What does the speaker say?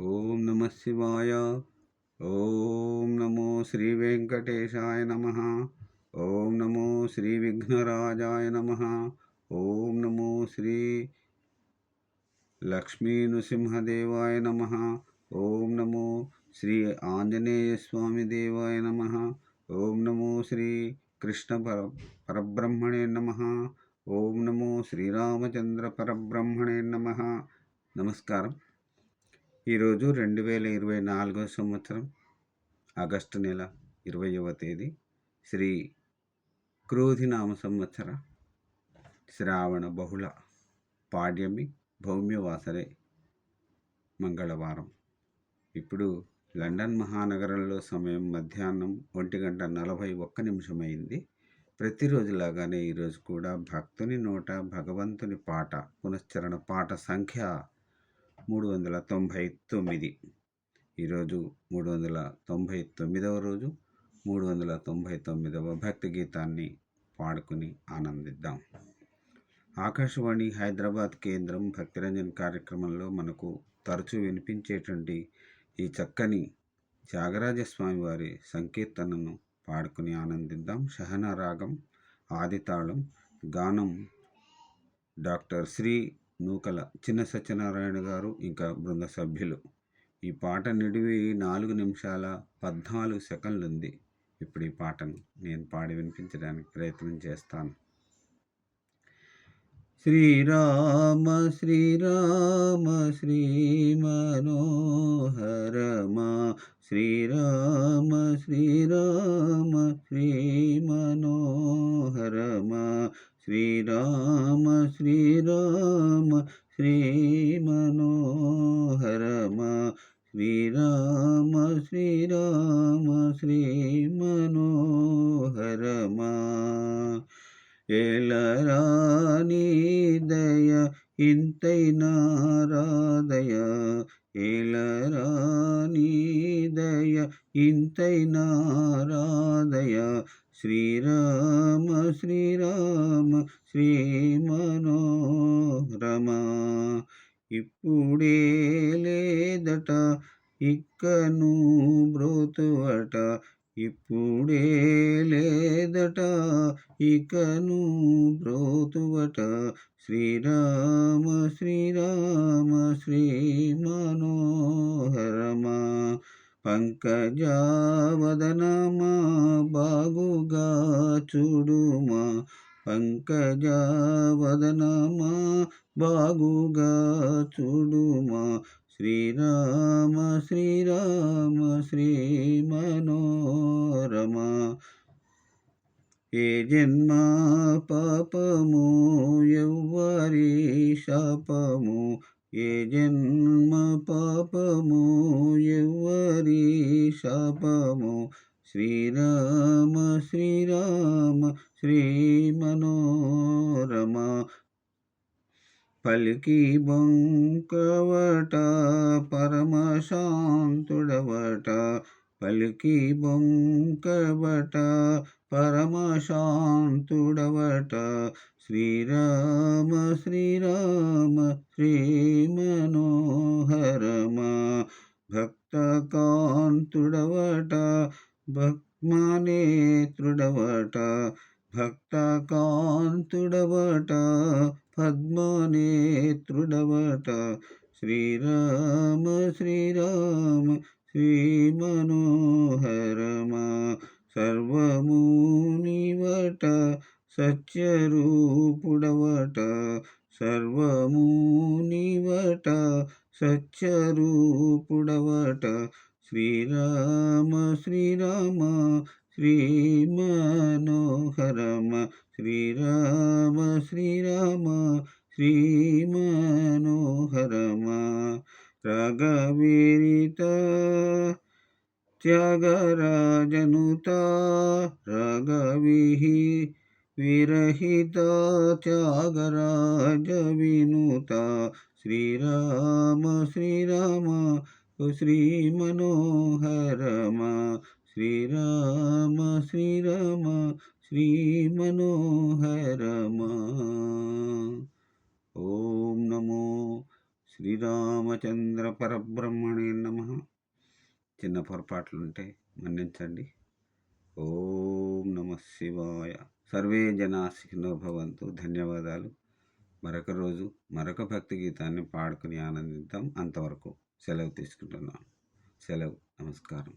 ఓం నమ శివాయ. ఓం నమో శ్రీ వెంకటేశాయ నమ. ఓం నమో శ్రీ విఘ్నరాజాయ నమ. ఓం నమో శ్రీ లక్ష్మీ నృసింహదేవాయ నమ. ఓం నమో శ్రీ ఆంజనేయ స్వామి దేవాయ నమ. ఓం నమో శ్రీ కృష్ణ పర పరబ్రహ్మణే నమ. ఓం నమో శ్రీరామచంద్ర పరబ్రహ్మణే నమ. నమస్కారం. ఈరోజు రెండు వేల ఇరవై నాలుగో సంవత్సరం ఆగస్టు నెల ఇరవయవ తేదీ శ్రీ క్రోధినామ సంవత్సర శ్రావణ బహుళ పాడ్యమి భౌమ్యవాసరే మంగళవారం. ఇప్పుడు లండన్ మహానగరంలో సమయం మధ్యాహ్నం ఒంటి గంట నలభై ఒక్క నిమిషమైంది. ప్రతిరోజులాగానే ఈరోజు కూడా భక్తుని నోట భగవంతుని పాట పునశ్చరణ పాట సంఖ్య మూడు వందల తొంభై తొమ్మిది. ఈరోజు మూడు వందల తొంభై తొమ్మిదవ రోజు మూడు వందల తొంభై తొమ్మిదవ భక్తి గీతాన్ని పాడుకుని ఆనందిద్దాం. ఆకాశవాణి హైదరాబాద్ కేంద్రం భక్తిరంజన్ కార్యక్రమంలో మనకు తరచూ వినిపించేటువంటి ఈ చక్కని త్యాగరాజస్వామి వారి సంకీర్తనను పాడుకుని ఆనందిద్దాం. షహనా రాగం ఆదితాళం గానం డాక్టర్ శ్రీ నూకల చిన్న సత్యనారాయణ గారు ఇంకా బృంద సభ్యులు. ఈ పాట నిడివి నాలుగు నిమిషాల పద్నాలుగు సెకండ్లు ఉంది ఇప్పుడు ఈ పాటను నేను పాడి వినిపించడానికి ప్రయత్నం చేస్తాను. శ్రీరామ శ్రీరామ శ్రీ మనోహరమా శ్రీరామ శ్రీరామ శ్రీ శ్రీరామ శ్రీరామ శ్రీ మనోహరమా శ్రీరామ శ్రీరామ శ్రీ మనోహరమా ఏలరాని దయ ఇంతైనారాధయ శ్రీరామ శ్రీరామ శ్రీ మనోరమ ఇప్పుడే లేదట ఇక్కను బ్రోతువట. ఇప్పుడే లేదట ఇకను బ్రోతువట. శ్రీరామ శ్రీరామ శ్రీ మనోహరమా పంకజావదనమా బాగుగా చూడుమా. పంకజావదనమా బాగుగా చూడుమా. శ్రీరామ శ్రీరామ శ్రీ మనోరమ. ఏ జన్మ పాపము ఎవ్వరి శాపము ఏ జన్మ పాపము ఎవ్వరి శాపము. శ్రీరామ శ్రీరామ శ్రీ మనోరమ. పలికి బొంకవట పరమశాంతుడవట పలికి బొంకవట పరమశాంతుడవట. శ్రీరామ శ్రీరామ శ్రీ మనోహరమా భక్తకాంతుడవట భక్మనేత్రుడవట. భక్తకాంతుడవట పద్మనేత్రుడవట. శ్రీరామ శ్రీరామ శ్రీ మనోహరమా సర్వము నీవట సత్యరూపుడవట సర్వము నీవట సత్యరూపుడవట శ్రీరామ శ్రీరామ శ్రీ మనోహరమ శ్రీరామ శ్రీరామ శ్రీ మనోహరమ రగవీరిత త్యాగరాజనుత రగవిహి విరహిత త్యాగరాజ వినుత శ్రీరామ శ్రీరామ శ్రీ మనోహరమ శ్రీరామ శ్రీరామ శ్రీ మనోహరమ ఓం నమో శ్రీరామచంద్ర పరబ్రహ్మణే నమ. చిన్న పొరపాట్లు ఉంటే మన్నించండి. ఓం నమ శివాయ. సర్వే జనా భవంతు. ధన్యవాదాలు. మరొక రోజు మరొక భక్తి గీతాన్ని పాడుకుని ఆనందిద్దాం. అంతవరకు సెలవు తీసుకుంటున్నాను. సెలవు. నమస్కారం.